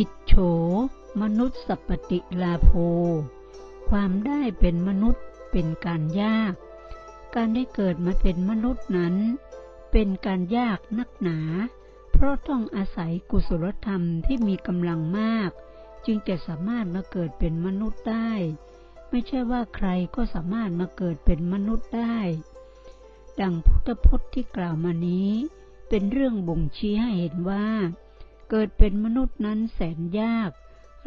กิจโฉ มนุษย์สัปติลาโภ ความได้เป็นมนุษย์เป็นการยาก การได้เกิดมาเป็นมนุษย์นั้น เป็นการยากนักหนา เพราะต้องอาศัยกุศลธรรมที่มีกำลังมาก จึงจะสามารถมาเกิดเป็นมนุษย์ได้ ไม่ใช่ว่าใครก็สามารถมาเกิดเป็นมนุษย์ได้ ดังพุทธพจน์ที่กล่าวมานี้ เป็นเรื่องบ่งชี้ให้เห็นว่า เกิดเป็นมนุษย์นั้นแสนยาก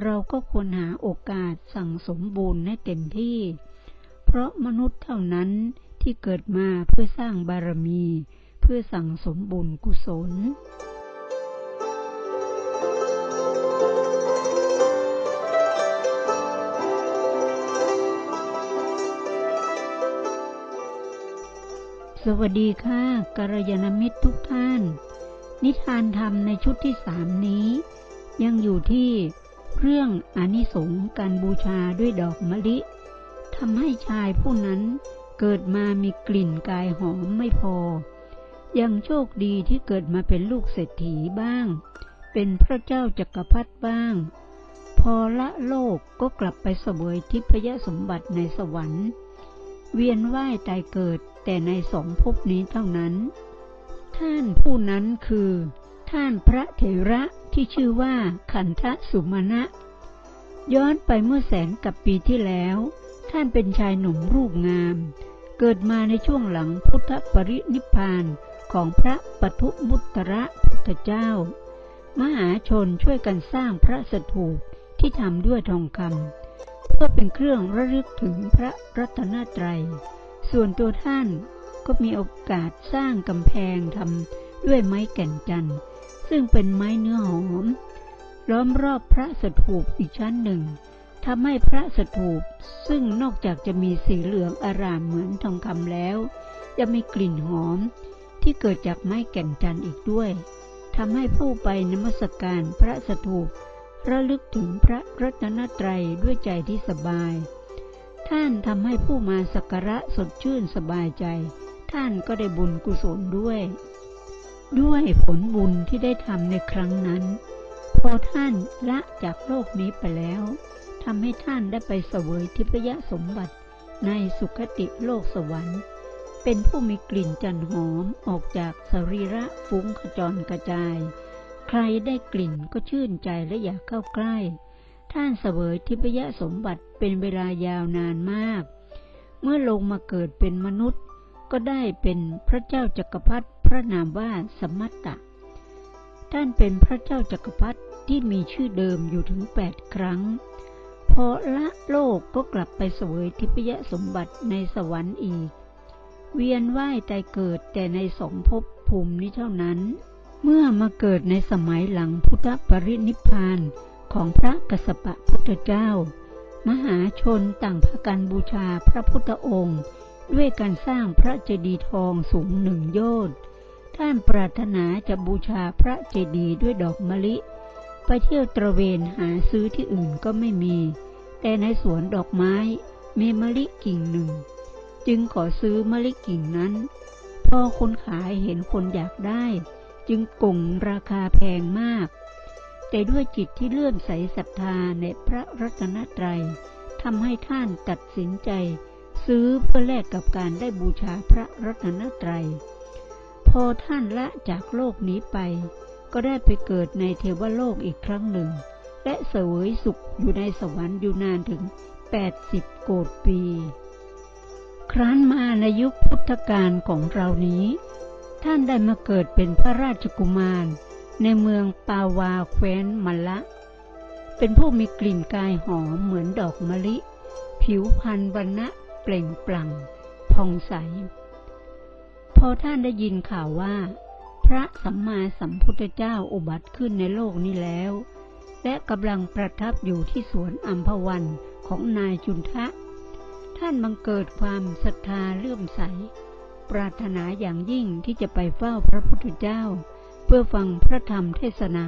เราก็ควรหาโอกาสสั่งสมบูรณ์ให้เต็มที่ เพราะมนุษย์เท่านั้นที่เกิดมาเพื่อสร้างบารมี เพื่อสั่งสมบุญกุศลสวัสดีค่ะกัลยาณมิตรทุกท่าน นิทานธรรมในชุดที่สามนี้ ยังอยู่ที่เรื่องอนิสงส์การบูชาด้วยดอกมะลิทำให้ชายผู้นั้นเกิดมามีกลิ่นกายหอมไม่พอ ยังโชคดีที่เกิดมาเป็นลูกเศรษฐีบ้าง เป็นพระเจ้าจักรพรรดิบ้าง พอละโลกก็กลับไปเสวยทิพยสมบัติในสวรรค์ เวียนว่ายตายเกิดแต่ในสองภพนี้เท่านั้น ท่านผู้นั้นคือ ท่านพระเถระที่ชื่อว่าขันธสุมาณะ ย้อนไปเมื่อแสนกับปีที่แล้ว ท่านเป็นชายหนุ่มรูปงาม เกิดมาในช่วงหลังพุทธปรินิพพานของพระปทุมุตระพุทธเจ้า มหาชนช่วยกันสร้างพระสถูปที่ทำด้วยทองคำเพื่อเป็นเครื่องระลึกถึงพระรัตนตรัย ส่วนตัวท่าน ก็มีโอกาสสร้างกำแพงทำด้วยไม้แก่นจันทร์ซึ่งเป็นไม้เนื้อหอมล้อมรอบพระสถูปอีกชั้นหนึ่งทำให้พระสถูปซึ่งนอกจากจะมีสีเหลืองอารามเหมือนทองคำแล้วยังมีกลิ่นหอมที่เกิดจากไม้แก่นจันทร์อีกด้วยทำให้ผู้ไปนมัสการพระสถูประลึกถึงพระรัตนตรัยด้วยใจที่สบาย ท่านทำให้ผู้มาสักการะสดชื่นสบายใจ ท่านก็ได้บุญกุศลด้วย ด้วยผลบุญที่ได้ทำในครั้งนั้น พอท่านละจากโลกนี้ไปแล้วทำให้ท่านได้ไปเสวยทิพยสมบัติในสุคติโลกสวรรค์ เป็นผู้มีกลิ่นจันหอมออกจากสรีระฟุ้งขจรกระจาย ใครได้กลิ่นก็ชื่นใจและอยากเข้าใกล้ ท่านเสวยทิพยสมบัติเป็นเวลายาวนานมาก เมื่อลงมาเกิดเป็นมนุษย์ ก็ได้เป็นพระเจ้าจักรพรรดิพระนามว่าสมัตตะ ท่านเป็นพระเจ้าจักรพรรดิที่มีชื่อเดิมอยู่ถึงแปดครั้ง พอละโลกก็กลับไปเสวยทิพยสมบัติในสวรรค์อีก เวียนว่ายตายเกิดแต่ในสองภพภูมินี้เท่านั้น เมื่อมาเกิดในสมัยหลังพุทธปรินิพานของพระกสปะพุทธเจ้า มหาชนต่างพากันบูชาพระพุทธองค์ ด้วยการสร้างพระเจดีย์ทองสูงหนึ่งโยชน์ท่านปรารถนาจะบูชาพระเจดีย์ด้วยดอกมะลิ ไปเที่ยวตระเวนหาซื้อที่อื่นก็ไม่มี แต่ในสวนดอกไม้มีมะลิกิ่งหนึ่ง จึงขอซื้อมะลิกิ่งนั้น พอคนขายเห็นคนอยากได้ จึงกงราคาแพงมาก แต่ด้วยจิตที่เลื่อมใสศรัทธาในพระรัตนตรัยทำให้ท่านตัดสินใจ ซื้อเพื่อแลกกับการได้บูชาพระรัตนตรัย พอท่านละจากโลกนี้ไป ก็ได้ไปเกิดในเทวโลกอีกครั้งหนึ่ง และเสวยสุขอยู่ในสวรรค์อยู่นานถึง 80 โกดปี ครั้นมาในยุคพุทธกาลของเรานี้ ท่านได้มาเกิดเป็นพระราชกุมาร ในเมืองปาวาแคว้นมละ เป็นผู้มีกลิ่นกายหอมเหมือนดอกมะลิ ผิวพรรณวรรณะ เปล่งปลั่งผ่องใส พอท่านได้ยินข่าวว่า พระสัมมาสัมพุทธเจ้าอุบัติขึ้นในโลกนี้แล้ว และกำลังประทับอยู่ที่สวนอัมพวันของนายจุนทะ ท่านบังเกิดความศรัทธาเลื่อมใส ปรารถนาอย่างยิ่งที่จะไปเฝ้าพระพุทธเจ้า เพื่อฟังพระธรรมเทศนา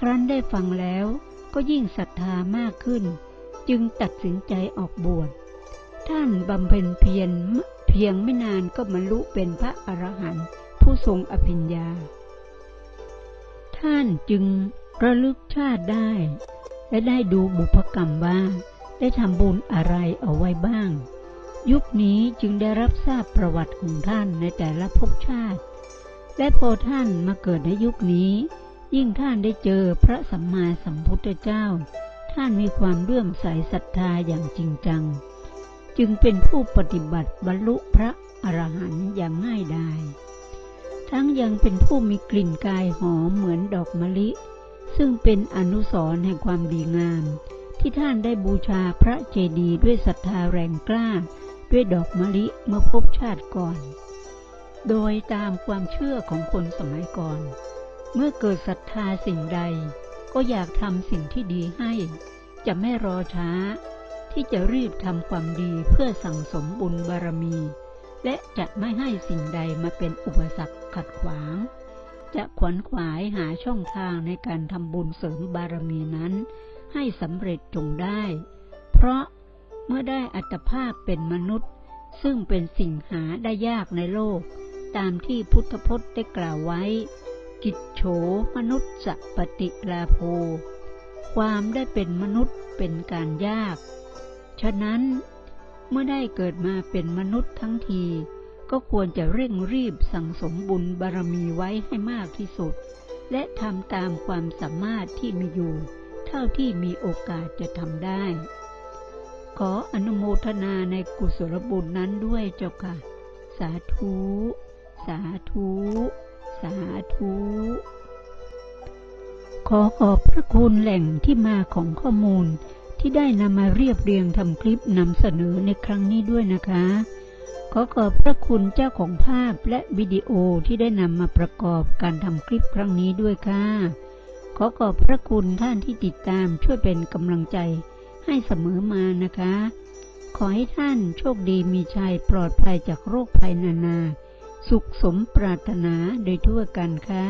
ครั้นได้ฟังแล้วก็ยิ่งศรัทธามากขึ้น จึงตัดสินใจออกบวช ท่านบำเพ็ญเพียรเพียงไม่นานก็บรรลุเป็นพระอรหันต์ผู้ทรงอภิญญา ท่านจึงระลึกชาติได้ และได้ดูบุพกรรมว่าได้ทำบุญอะไรเอาไว้บ้าง ยุคนี้จึงได้รับทราบประวัติของท่านในแต่ละภพชาติ และพอท่านมาเกิดในยุคนี้ ยิ่งท่านได้เจอพระสัมมาสัมพุทธเจ้า ท่านมีความเลื่อมใสศรัทธาอย่างจริงจัง จึงเป็นผู้ปฏิบัติบรรลุพระอรหันต์อย่างง่ายดายทั้งยังเป็นผู้มีกลิ่นกายหอมเหมือนดอกมะลิ ซึ่งเป็นอนุสรณ์แห่งความดีงาม ที่ท่านได้บูชาพระเจดีย์ด้วยศรัทธาแรงกล้า ด้วยดอกมะลิเมื่อพบชาติก่อน โดยตามความเชื่อของคนสมัยก่อน เมื่อเกิดศรัทธาสิ่งใด ก็อยากทำสิ่งที่ดีให้ จะไม่รอช้า ที่จะรีบทำความดีเพื่อสั่งสมบุญบารมี และจะไม่ให้สิ่งใดมาเป็นอุปสรรคขัดขวาง จะขวนขวายหาช่องทางในการทำบุญเสริมบารมีนั้น ให้สำเร็จจงได้ เพราะเมื่อได้อัตภาพเป็นมนุษย์ ซึ่งเป็นสิ่งหาได้ยากในโลก ตามที่พุทธพจน์ได้กล่าวไว้ กิจโฉมนุษย์สปฏิลาโภความได้เป็นมนุษย์เป็นการยาก ฉะนั้นเมื่อได้เกิดมาเป็นมนุษย์ทั้งที ก็ควรจะเร่งรีบสั่งสมบุญบารมีไว้ให้มากที่สุด และทำตามความสามารถที่มีอยู่ เท่าที่มีโอกาสจะทำได้ ขออนุโมทนาในกุศลบุญนั้นด้วยเจ้าค่ะ สาธุ สาธุ สาธุ ขอขอบพระคุณแหล่งที่มาของข้อมูล ที่ได้นำมาเรียบเรียงทำคลิปนำเสนอในครั้งนี้ด้วยนะคะ ขอขอบพระคุณเจ้าของภาพและวิดีโอที่ได้นำมาประกอบการทำคลิปครั้งนี้ด้วยค่ะ ขอขอบพระคุณท่านที่ติดตามช่วยเป็นกำลังใจให้เสมอมานะคะ ขอให้ท่านโชคดีมีชัยปลอดภัยจากโรคภัยนานา สุขสมปรารถนาโดยทั่วกันค่ะ